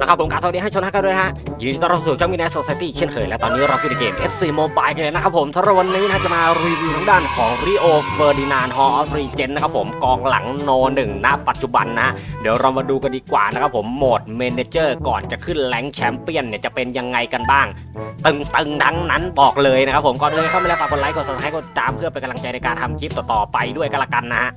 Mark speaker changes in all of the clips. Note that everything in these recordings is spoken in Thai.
Speaker 1: นะครับผมกาบสวัสดีให้ชมกันด้วยฮะยินดีต้อนรับสู่ช่องมินแอสโซซตี้เช่นเคยและตอนนี้เราอยู่ในเกม FC Mobile กันเลยนะครับผมสำหรับวันนี้นะจะมารีวิวทางด้านของ Rio Ferdinand Hall of Regen นะครับผมกองหลังโนหนึ่งณปัจจุบันนะเดี๋ยวเรามาดูกันดีกว่านะครับผมโหมด Manager ก่อนจะขึ้นแรงแชมเปี้ยนเนี่ยจะเป็นยังไงกันบ้างตึงตึงๆทั้งนั้นบอกเลยนะครับผมก่อนอื่นเข้ามาแล้วฝากกดไลค์กด subscribe กดติดตามเพื่อเป็นกำลังใจในการทำคลิปต่อๆไปด้วยกันละกันนะฮะ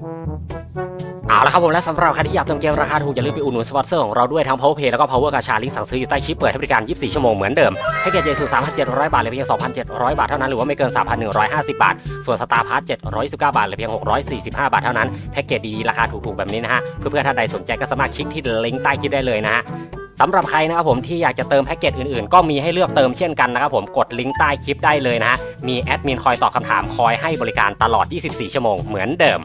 Speaker 1: เอาละครับผมและสำหรับใครที่อยากเติมเกมราคาถูกอย่าลืมไปอุดหนุนสปอนเซอร์ของเราด้วยทั้ง Power Pay แล้วก็ Power กาชาลิงสั่งซื้ออยู่ใต้คลิปเปิดให้บริการ 24 ชั่วโมงเหมือนเดิมให้เกียรติเจสู3,700 บาทเลยเพียง 2,700 บาทเท่านั้นหรือว่าไม่เกิน 3,150 บาท ส่วนสตาร์พาร์ท719 บาทเลยเพียง 645 บาทเท่านั้นแพ็กเกจดีๆราคาถูกๆแบบนี้นะฮะเพื่อนๆท่านใดสนใจก็สามารถคลิกที่ลิงก์ใต้คลิปได้เลยนะฮะสำหรับใครนะครับผมที่อยากจะเติมแพ็กเกจอื่นๆ ก็มีให้เลือกเติมเช่นกันนะครับผมกดลิงก์ใต้คลิปได้เลยนะฮะมีแอดมินคอยตอบคำถามคอยให้บริการตลอด 24 ชั่วโมงเหมือนเดิม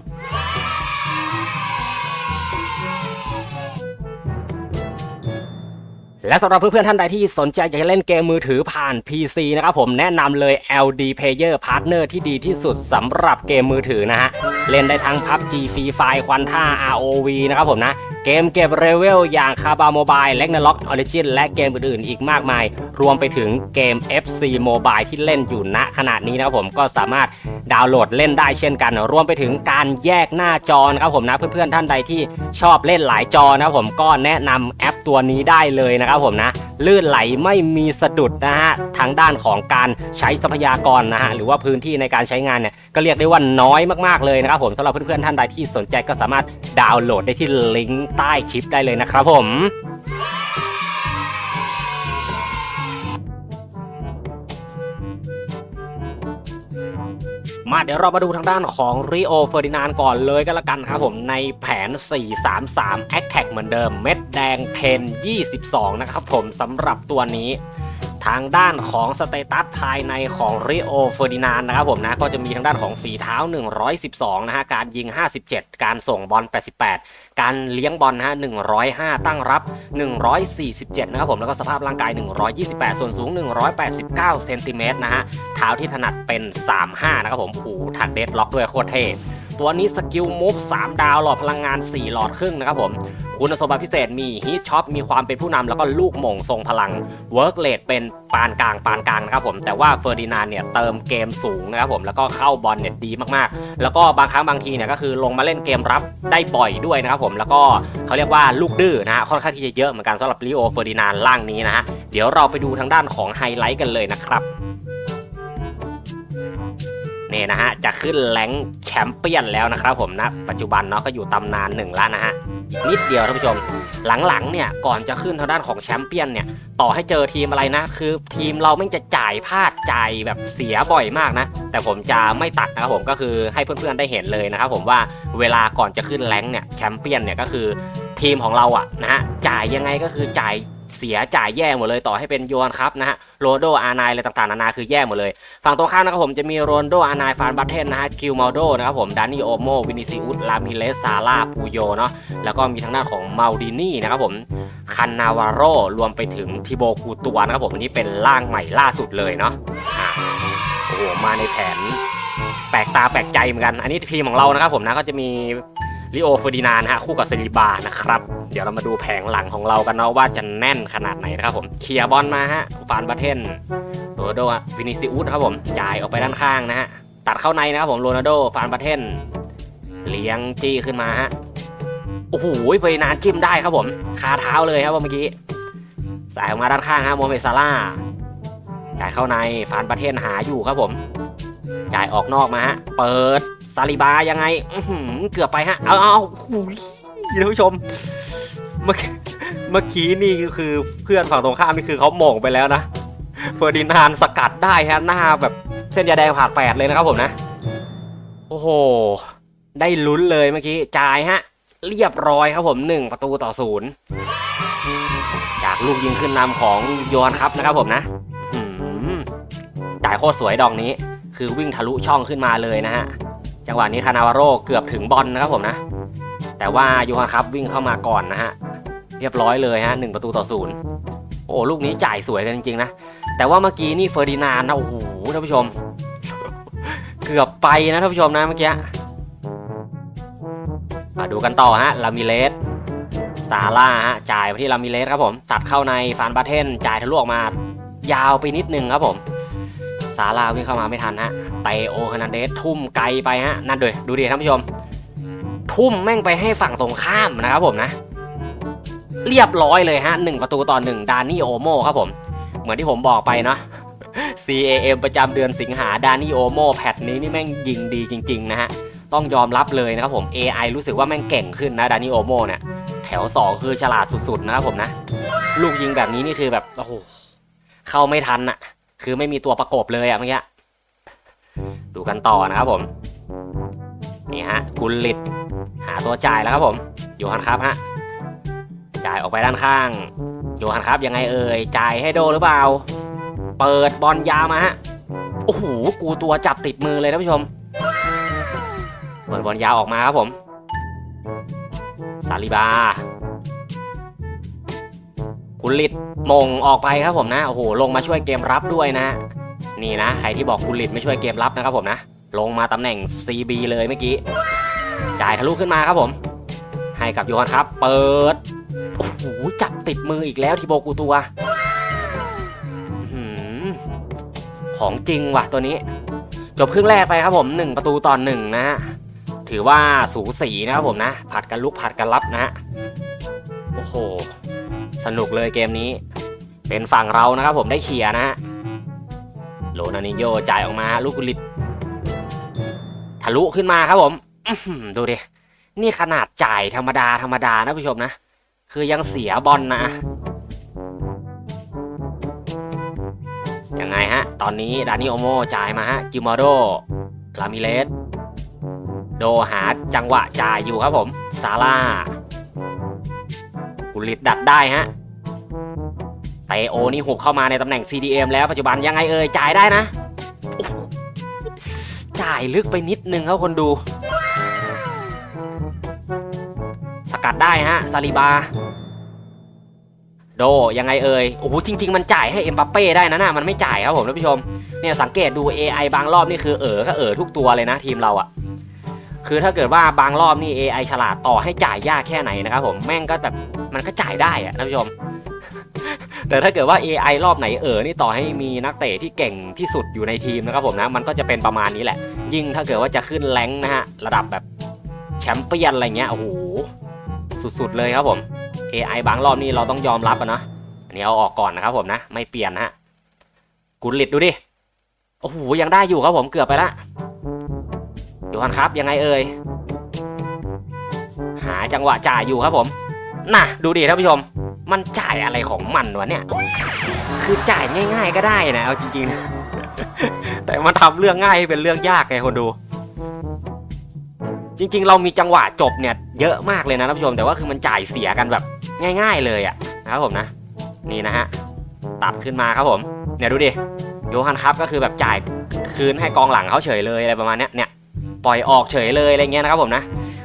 Speaker 1: และสำหรับเพื่อนๆท่านใดที่สนใจอยากจะเล่นเกมมือถือผ่าน PC นะครับผมแนะนำเลย LD Player Partner ที่ดีที่สุดสำหรับเกมมือถือนะฮะ เล่นได้ทั้ง PUBG Free Fire ควันท่า ROV นะครับผมนะ เกมเก็บเรเวลอย่างคาบาโมบายและนล็อกออริจินและเกมอื่นๆ อีกมากมาย รวมไปถึงเกม FC Mobile ที่เล่นอยู่ณขณะนี้นะครับผมก็สามารถดาวน์โหลดเล่นได้เช่นกัน รวมไปถึงการแยกหน้าจอนะครับผมนะเพื่อนๆท่านใดที่ชอบเล่นหลายจอนะครับผมก็แนะนำแอ ตัวนี้ได้เลยนะครับผมนะลื่นไหลไม่มีสะดุดนะฮะทางด้านของการใช้ทรัพยากรนะฮะหรือว่าพื้นที่ในการใช้งานเนี่ยก็เรียกได้ว่าน้อยมากๆเลยนะครับผมสำหรับเพื่อนๆท่านใดที่สนใจก็สามารถดาวน์โหลดได้ที่ลิงก์ใต้คลิปได้เลยนะครับผม มาเดี๋ยวเรามาดูทางด้านของริโอเฟอร์ดินานก่อนเลยก็แล้วกันครับผมในแผน 433 a t t a c k เหมือนเดิม เม็ดแดง 10 22 นะครับผมสำหรับตัวนี้ ทางด้านของสเตตัสภายในของริโอเฟอร์ดินานนะครับผมนะก็จะมีทางด้านของฝีเท้า 112 นะฮะ การยิง 57 การส่งบอล 88 การเลี้ยงบอลนะฮะ 105 ตั้งรับ 147 นะครับผม แล้วก็สภาพร่างกาย 128 ส่วนสูง 189 เซนติเมตรนะฮะ เท้าที่ถนัดเป็น 35 นะครับผมผูถักเดดล็อกด้วยโคตรเท่ ตัวนี้สกิลมูฟ3ดาวหลอดพลังงาน 4 หลอดครึ่งนะครับผม คุณสมบัติพิเศษมีฮีทช็อปมีความเป็นผู้นำแล้วก็ลูกหม่งทรงพลังเวิร์กเลดเป็นปานกลางปานกลางนะครับผมแต่ว่าเฟอร์ดินานเนี่ยเติมเกมสูงนะครับผมแล้วก็เข้าบอลเนี่ยดีมากๆ แล้วก็บางครั้งบางทีเนี่ยก็คือลงมาเล่นเกมรับได้บ่อยด้วยนะครับผมแล้วก็เขาเรียกว่าลูกดื้อนะฮะค่อนข้างที่จะเยอะเหมือนกันสำหรับลิโอเฟอร์ดินานล่างนี้นะฮะเดี๋ยวเราไปดูทางด้านของไฮไลท์กันเลยนะครับ นี่นะฮะ จะขึ้นแรงแชมเปี้ยนแล้วนะครับผมนะ ปัจจุบันเนาะก็อยู่ตำนานหนึ่งแล้วนะฮะอีกนิดเดียวท่านผู้ชม หลังๆเนี่ยก่อนจะขึ้นทางด้านของแชมเปี้ยนเนี่ยต่อให้เจอทีมอะไรนะ คือทีมเราไม่จะจ่ายพลาดจ่ายแบบเสียบ่อยมากนะ แต่ผมจะไม่ตัดนะครับผมก็คือให้เพื่อนๆได้เห็นเลยนะครับผมว่าเวลาก่อนจะขึ้นแรงเนี่ยแชมเปี้ยนเนี่ยก็คือทีมของเราอะนะฮะจ่ายยังไงก็คือจ่าย เสียจ่ายแย่หมดเลยต่อให้เป็นโยนครับนะฮะโรโดอาร์ไนอะไรต่างๆนานาคือแย่หมดเลย ฝั่งตรงข้ามนะครับผมจะมีโรนโดอาร์ไนฟานบัตเทนนะฮะคิวมาโดนะครับผมดานิโอโมวินิซิอุสลามิเลสซาลาปูโยเนาะแล้วก็มีทางด้านของมาดินี่นะครับผมคันนาวาโรรวมไปถึงทิโบกูตัวนะครับผมอันนี้เป็นร่างใหม่ล่าสุดเลยเนาะโอ้โหมาในแผนแปลกตาแปลกใจเหมือนกัน อันนี้ทีมของเรานะครับผมนะก็จะมี ลิโอเฟอร์ดินานฮะคู่กับเซรีบานะครับเดี๋ยวเรามาดูแผงหลังของเรากันเนาะว่าจะแน่นขนาดไหนนะครับผมเคลียร์บอลมาฮะฟานบัตเทนโรนัลโดวินิซิอุสครับผมจ่ายออกไปด้านข้างนะฮะตัดเข้าในนะครับผมโรนัลโดฟานบัตเทนเลี้ยงจี้ขึ้นมาฮะโอ้โหเฟอร์ดินานจิ้มได้ครับผมคาเท้าเลยครับเมื่อกี้สายออกมาด้านข้างฮะโมเมซาร่าจ่ายเข้าในฟานบัตเทนหาอยู่ครับผม ออกนอกมาฮะ เปิดซาลิบายังไงเกือบไปฮะ เอาเอาหุยท่านผู้ชม เมื่อกี้เมื่อกี้นี่คือเพื่อนฝั่งตรงข้ามนี่คือเขาโหม่งไปแล้วนะ เฟอร์ดินานด์สกัดได้ฮะหน้าแบบเส้นยาแดงผ่าแปดเลยนะครับผมนะ โอ้โห ได้ลุ้นเลยเมื่อกี้ จ่ายฮะ เรียบร้อยครับผมหนึ่งประตูต่อศูนย์จากลูกยิงขึ้นนำของโยนครับนะครับผมนะจ่ายโคตรสวยดอกนี้ คือวิ่งทะลุช่องขึ้นมาเลยนะฮะ จังหวะนี้คานาวาโรเกือบถึงบอลนะครับผมนะ แต่ว่ายูฮันครับวิ่งเข้ามาก่อนนะฮะ เรียบร้อยเลยฮะหนึ่งประตูต่อศูนย์โอ้ลูกนี้จ่ายสวยกันจริงๆนะ แต่ว่าเมื่อกี้นี่เฟอร์ดินานนะโอ้โหท่านผู้ชม เกือบไปนะท่านผู้ชมนะเมื่อกี้มาดูกันต่อฮะลามิเลสซาร่าฮะจ่ายไปที่ลามิเลสครับผมตัดเข้าในฟานบาเทนจ่ายทะลุออกมายาวไปนิดนึงครับผม ซาร่าวิ่งเข้ามาไม่ทันฮะเตโอฮานาเดสทุ่มไกลไปฮะนั่นเลยดูดิท่านผู้ชม ทุ่มแม่งไปให้ฝั่งตรงข้ามนะครับผมนะ เรียบร้อยเลยฮะหนึ่งประตูต่อหนึ่งดานนี่โอโมครับผม เหมือนที่ผมบอกไปเนาะ CAM ประจำเดือนสิงหาดานี่โอโมแพทนี้นี่แม่งยิงดีจริง ๆ นะฮะ ต้องยอมรับเลยนะครับผม AI รู้สึกว่าแม่งเก่งขึ้นนะดานี่โอโมเนี่ยแถว 2 คือฉลาดสุด ๆ นะครับผมนะ ลูกยิงแบบนี้นี่คือแบบ โอ้โห เข้าไม่ทันอะ คือไม่มีตัวประกบเลยอะเมื่อกี้ดูกันต่อนะครับผม นี่ฮะกุลลิตหาตัวจ่ายแล้วครับผมโยฮันครับฮะจ่ายออกไปด้านข้างโยฮันครับยังไงเอ่ยจ่ายให้โดหรือเปล่า เปิดบอลยาวมาฮะโอ้โหกูตัวจับติดมือเลยท่านผู้ชมเปิดบอลยาวออกมาครับผมซาลิบา กุลิตมงออกไปครับผมนะโอ้โหลงมาช่วยเกมรับด้วยนะ นี่นะ ใครที่บอกกุลิตไม่ช่วยเกมรับนะครับผมนะ ลงมาตำแหน่ง CB เลยเมื่อกี้ จ่ายทะลุขึ้นมาครับผม ให้กับโยฮันครับ เปิดโอ้โหจับติดมืออีกแล้วทีโบกูตัวของจริงว่ะตัวนี้ จบครึ่งแรกไปครับผม 1 ประตูต่อหนึ่งนะฮะถือว่าสูสีนะครับผมนะ ผัดกันลุกผัดกันรับนะฮะโอ้โห สนุกเลยเกมนี้ เป็นฝั่งเรานะครับผมได้เขียนะฮะโลนานิโยจ่ายออกมาลูกกุลิตทะลุขึ้นมาครับผมดูดินี่ขนาดจ่ายธรรมดาธรรมดานะผู้ชมนะ คือยังเสียบอลนะยังไงฮะ ตอนนี้ดานิโอโมจ่ายมาฮะกิมอโดลามิเลสโดหาจังหวะจ่ายอยู่ครับผมซาร่า กุลิตดัดได้ฮะเตโอนี่หุบเข้ามาในตำแหน่ง CDM แล้วปัจจุบันยังไงเอ่ยจ่ายได้นะ จ่ายลึกไปนิดนึงครับคนดู สกัดได้ฮะซาลิบา โดยังไงเอ่ยโอ้โหจริง ๆ มันจ่ายให้เอ็มบัปเป้ได้นะน่ะมันไม่จ่ายครับผมท่านผู้ชมเนี่ยสังเกตดู AI บางรอบนี่คือเออก็เออทุกตัวเลยนะทีมเราอะ คือถ้าเกิดว่าบางรอบนี่ AI ฉลาดต่อให้จ่ายยากแค่ไหนนะครับผมแม่งก็แบบมันก็จ่ายได้อะท่านผู้ชม แต่ถ้าเกิดว่า AI รอบไหนเออนี่ต่อให้มีนักเตะที่เก่งที่สุดอยู่ในทีมนะครับผมนะมันก็จะเป็นประมาณนี้แหละ ยิ่งถ้าเกิดว่าจะขึ้นแรงนะฮะระดับแบบแชมเปี้ยนอะไรเงี้ยโอ้โหสุดๆเลยครับผม AI บางรอบนี่เราต้องยอมรับอะนะอันนี้เอาออกก่อนนะครับผมนะ ไม่เปลี่ยนนะฮะกุลลิตดูดิโอ้โหยังได้อยู่ครับผมเกือบไปละ โยฮันครับยังไงเอ่ยหาจังหวะจ่ายอยู่ครับผมน่ะดูดิท่านผู้ชม มันจ่ายอะไรของมันวะเนี่ย คือจ่ายง่าย ๆ ก็ได้นะเอาจริงๆ แต่มันทำเรื่องง่ายให้เป็นเรื่องยากไงคนดู จริง ๆ เรามีจังหวะจบเนี่ยเยอะมากเลยนะท่านผู้ชมแต่ว่าคือมันจ่ายเสียกันแบบง่าย ๆ เลยอะนะครับผมนะ นี่นะฮะตัดขึ้นมาครับผม เนี่ยดูดิโยฮันครับก็คือแบบจ่ายคืนให้กองหลังเขาเฉยเลยอะไรประมาณเนี้ยเนี่ย ปล่อยออกเฉยเลยอะไรเงี้ยนะครับผมนะ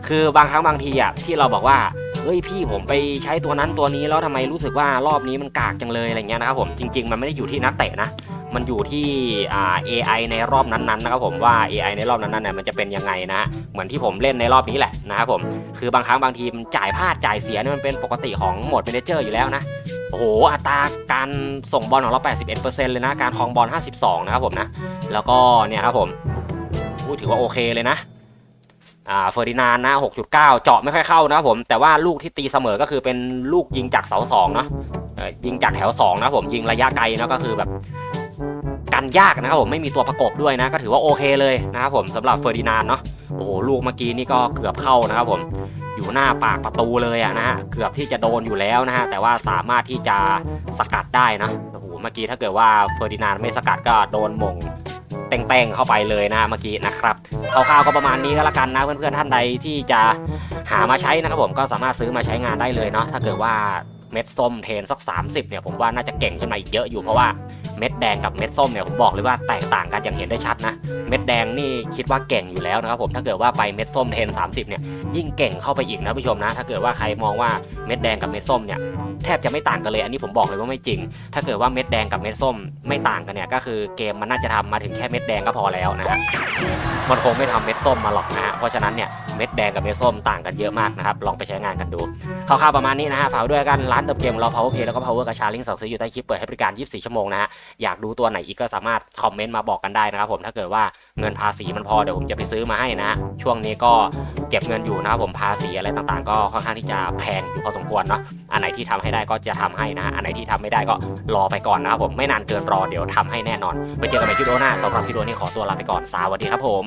Speaker 1: คือบางครั้งบางทีอะที่เราบอกว่าเฮ้ยพี่ผมไปใช้ตัวนั้นตัวนี้แล้วทำไมรู้สึกว่ารอบนี้มันกากจังเลยอะไรเงี้ยนะครับผมจริง ๆ มันไม่ได้อยู่ที่นักเตะนะมันอยู่ที่อ่า AI ในรอบนั้นๆนะครับผมว่า AI ในรอบนั้นๆเนี่ยมันจะเป็นยังไงนะเหมือนที่ผมเล่นในรอบนี้แหละนะครับผมคือบางครั้งบางทีมันจ่ายพลาดจ่ายเสียเนี่ยมันเป็นปกติของโหมดเมนเจอร์อยู่แล้วนะโอ้โหอัตราการส่งบอลของเรา 81%เลยนะการครองบอล 52 นะครับผมนะแล้วก็เนี่ยครับผม อู้ถือว่าโอเคเลยนะอ่าเฟอร์ดินานนะ 6.9 เจาะไม่ค่อยเข้านะผม แต่ว่าลูกที่ตีเสมอก็คือเป็นลูกยิงจากเสาสองเนาะยิงจากแถว2นะผมยิงระยะไกลนะก็คือแบบกันยากนะครับผมไม่มีตัวประกบด้วยนะ ก็ถือว่าโอเคเลยนะครับผมสำหรับเฟอร์ดินานเนาะโอ้โหลูกเมื่อกี้นี่ก็เกือบเข้านะครับผมอยู่หน้าปากประตูเลยอะนะฮะเกือบที่จะโดนอยู่แล้วนะฮะแต่ว่าสามารถที่จะสกัดได้นะโอ้โหเมื่อกี้ถ้าเกิดว่าเฟอร์ดินานไม่สกัดก็โดนมง แต้งๆเข้าไปเลยนะเมื่อกี้นะครับคร่าวๆก็ประมาณนี้ก็แล้วกันนะเพื่อนๆท่านใดที่จะหามาใช้นะครับผมก็สามารถซื้อมาใช้งานได้เลยเนาะถ้าเกิดว่าเม็ดส้มเทนสัก 30เนี่ยผมว่าน่าจะเก่งขึ้นมาอีกเยอะอยู่เพราะว่า เม็ดแดงกับเม็ดส้มเนี่ยผมบอกเลยว่าแตกต่างกันอย่างเห็นได้ชัดนะ เม็ดแดงนี่คิดว่าเก่งอยู่แล้วนะครับผมถ้าเกิดว่าไปเม็ดส้มเทน30เนี่ยยิ่งเก่งเข้าไปอีกนะผู้ชมนะ ถ้าเกิดว่าใครมองว่าเม็ดแดงกับเม็ดส้มเนี่ยแทบจะไม่ต่างกันเลย อันนี้ผมบอกเลยว่าไม่จริง ถ้าเกิดว่าเม็ดแดงกับเม็ดส้มไม่ต่างกันเนี่ยก็คือเกมมันน่าจะทำมาถึงแค่เม็ดแดงก็พอแล้วนะฮะมันคงไม่ทำเม็ดส้มมาหรอกนะฮะเพราะฉะนั้นเนี่ยเม็ดแดงกับเม็ดส้มต่างกันเยอะมากนะครับลองไปใช้งานกันดูคร่าวๆประมาณนี้นะฮะฝากด้วยกันร้านเติมเกมเรา power play แล้วก็ power กระชาลิงสั่งซื้ออยู่ใต้คลิปเปิดให้บริการ 24 ชั่วโมงนะฮะอยากดูตัวไหนอีกก็สามารถคอมเมนต์มาบอกกันได้นะครับผมถ้าเกิดว่าเงินภาษีมันพอเดี๋ยวผมจะไปซื้อมาให้นะ ช่วงนี้ก็เก็บเงินอยู่นะครับผมภาษีอะไรต่างๆ ก็ค่อนข้างที่จะแพงอยู่พอสมควรเนาะอันไหนที่ทำให้ได้ก็จะทำให้นะอันไหนที่ทำไม่ได้ก็รอไปก่อนนะครับผมไม่นานเกินรอเดี๋ยวทำให้แน่นอนไปเจอกันใหม่ที่โดหน้าสำหรับที่โดนี่ขอตัวลาไปก่อนสวัสดีครับผม